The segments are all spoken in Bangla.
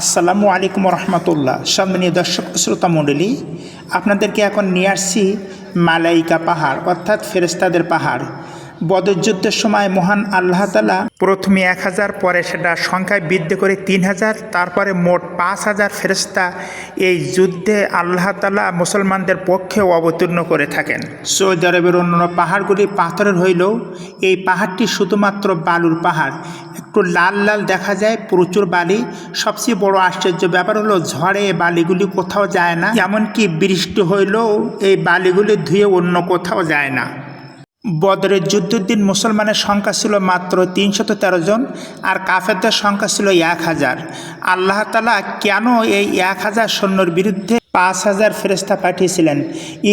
আসসালামু আলাইকুম রহমতুল্লাহ সম্মানীয় দর্শক, শ্রোতা মণ্ডলী, আপনাদেরকে এখন নিয়ে আসছি মালাইকা পাহাড়, অর্থাৎ ফেরেস্তাদের পাহাড়। বদরযুদ্ধের সময় মহান আল্লাহ তালা প্রথমে এক হাজার, পরে সেটা সংখ্যায় বৃদ্ধি করে তিন হাজার, তারপরে মোট পাঁচ হাজার ফেরেস্তা এই যুদ্ধে আল্লাহ তালা মুসলমানদের পক্ষে অবতীর্ণ করে থাকেন। সৌদি আরবের অন্যান্য পাহাড়গুলি পাথরের হইলেও এই পাহাড়টি শুধুমাত্র বালুর পাহাড় একটু লাল লাল দেখা যায়, প্রচুর বালি। সবচেয়ে বড় আশ্চর্য ব্যাপার হলো, ঝড়ে বালিগুলি কোথাও যায় না। এমনকি বৃষ্টি হইলেও এই বালিগুলি ধুয়ে অন্য কোথাও যায় না। বদরের যুদ্ধের দিন মুসলমানের সংখ্যা ছিল মাত্র তিনশত তেরো জন আর কাফেরদের সংখ্যা ছিল এক হাজার। আল্লাহ তালা কেন এই এক হাজার সৈন্যর বিরুদ্ধে পাঁচ হাজার ফেরেস্তা পাঠিয়েছিলেন?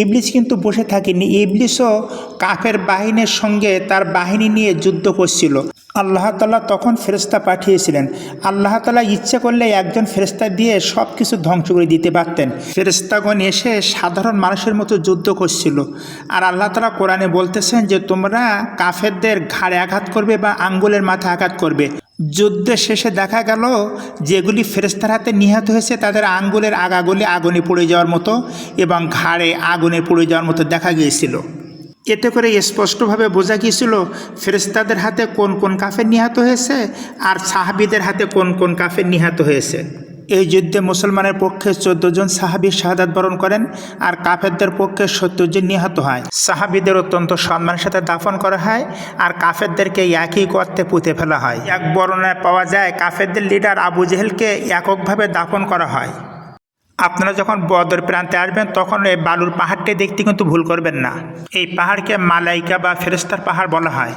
ইবলিস কিন্তু বসে থাকেনি। ইবলিসও কাফের বাহিনীর সঙ্গে তার বাহিনী নিয়ে যুদ্ধ করছিল। আল্লাহ তালা তখন ফেরেস্তা পাঠিয়েছিলেন। আল্লাহ তালা ইচ্ছা করলে একজন ফেরেস্তা দিয়ে সব কিছু ধ্বংস করে দিতে পারতেন। ফেরেস্তাগণ এসে সাধারণ মানুষের মতো যুদ্ধ করছিল। আর আল্লাহ তালা কোরআনে বলতেছেন যে, তোমরা কাফেরদের ঘাড়ে আঘাত করবে বা আঙ্গুলের মাথায় আঘাত করবে। যুদ্ধের শেষে দেখা গেল যেগুলি ফেরেস্তার হাতে নিহত হয়েছে, তাদের আঙ্গুলের আগাগুলি আগুনে পড়ে যাওয়ার মতো এবং ঘাড়ে আগুনে পড়ে যাওয়ার মতো দেখা গিয়েছিল। এতে করে স্পষ্টভাবে বোঝা গিয়েছিল ফেরেস্তাদের হাতে কোন কোন কাফের নিহত হয়েছে আর সাহাবিদের হাতে কোন কোন কাফের নিহত হয়েছে। এই যুদ্ধে মুসলমানের পক্ষে চোদ্দ জন সাহাবি শাহাদাত বরণ করেন আর কাফেরদের পক্ষে সত্তর জন নিহত হয়। সাহাবিদের অত্যন্ত সম্মানের সাথে দাফন করা হয় আর কাফেরদেরকে একই গর্তে পুঁতে ফেলা হয়। এক বর্ণনায় পাওয়া যায়, কাফেরদের লিডার আবু জেহেলকে এককভাবে দাফন করা হয়। আপনারা যখন বদর প্রান্তে আসবেন, তখন এই বালুর পাহাড়টি দেখতে কিন্তু ভুল করবেন না। এই পাহাড়কে মালাইকা বা ফেরেস্তার পাহাড় বলা হয়।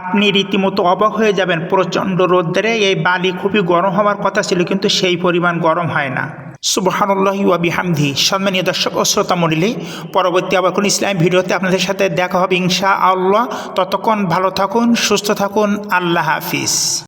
আপনি রীতিমতো অবাক হয়ে যাবেন, প্রচণ্ড রোদ্রে এই বালি খুবই গরম হওয়ার কথা ছিল, কিন্তু সেই পরিমাণ গরম হয় না। সুবহানুল্লাহি ওয়াবিহামদি সম্মানীয় দর্শক ও শ্রোতা মণ্ডলী, পরবর্তী আবার কোন ইসলাম ভিডিওতে আপনাদের সাথে দেখা হবে ইনশা আল্লাহ ততক্ষণ ভালো থাকুন, সুস্থ থাকুন। আল্লাহ হাফিজ।